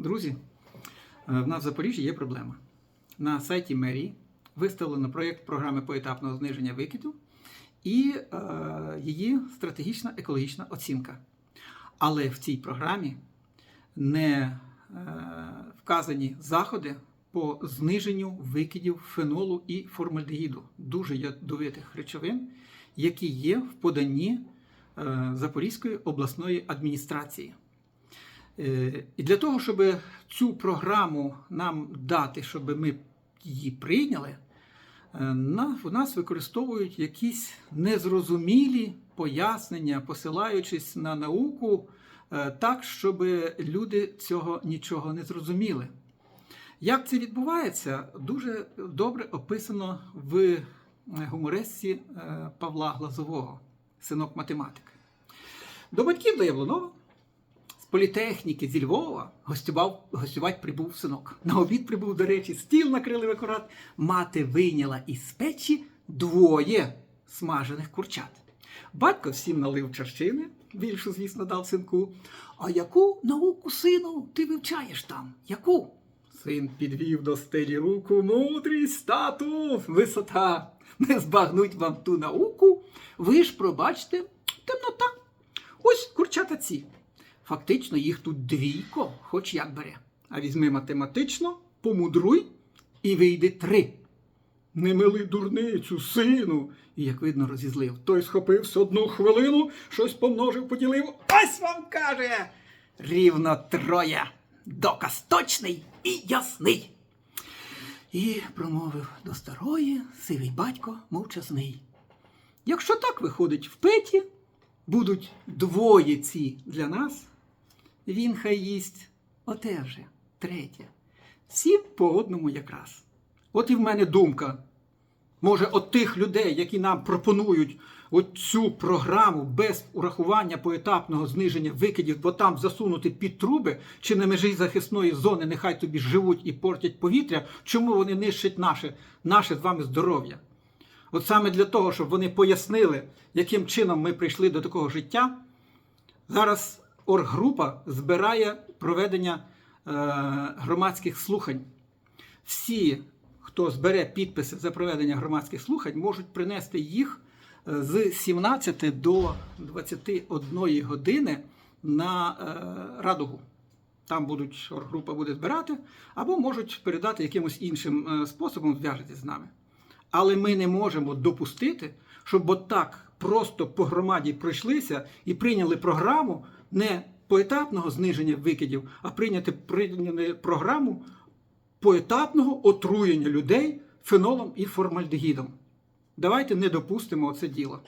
Друзі, е, в нас в Запоріжжі є проблема. На сайті мерії виставлено проєкт програми поетапного зниження викидів і е, її стратегічна екологічна оцінка. Але в цій програмі не е, вказані заходи по зниженню викидів фенолу і формальдегіду, дуже ядовитих речовин, які є в поданні е, Запорізької обласної адміністрації. Е, І для того, щоб цю програму нам дати, щоб ми її прийняли, е, на- в нас використовують якісь незрозумілі пояснення, посилаючись на науку е, так, щоб люди цього нічого не зрозуміли. Як це відбувається, дуже добре описано в гумористці е, Павла Глазового, синок математики. До батьків до Яблунова політехніки зі Львова гостював, гостювати прибув синок. На обід прибув, до речі, стіл накрили в акурат. Мати вийняла із печі двоє смажених курчат. Батько всім налив чарчини, більшу, звісно, дав синку. А яку науку, сину, ти вивчаєш там? Яку? Син підвів до стелі руку, мудрість, тату, висота. Не збагнуть вам ту науку. Ви ж пробачте, темнота. Ось курчата ці. Фактично їх тут двійко, хоч як бере. А візьми математично, помудруй і вийде три. Не мили дурницю, сину. І, як видно, розізлив. Той схопився одну хвилину, щось помножив, поділив. Ось вам каже. Рівно троє. Доказ точний і ясний. І промовив до старої сивий батько мовчазний. Якщо так виходить в петі, будуть двоє ці для нас, він хай їсть оте вже, третє. Всі по одному якраз. От і в мене думка. Може, от тих людей, які нам пропонують цю програму без урахування поетапного зниження викидів, бо там засунути під труби чи на межі захисної зони, нехай тобі живуть і портять повітря, чому вони нищать наше, наше з вами здоров'я? От саме для того, щоб вони пояснили, яким чином ми прийшли до такого життя, зараз оргрупа збирає проведення е, громадських слухань. Всі, хто збере підписи за проведення громадських слухань, можуть принести їх е, з 17 до 21 години на е, радугу. Там будуть оргрупа буде збирати, або можуть передати якимось іншим способом зв'яжитися з нами. Але ми не можемо допустити, щоб отак просто по громаді пройшлися і прийняли програму не поетапного зниження викидів, а прийняти прийняти програму поетапного отруєння людей фенолом і формальдегідом. Давайте не допустимо це діло.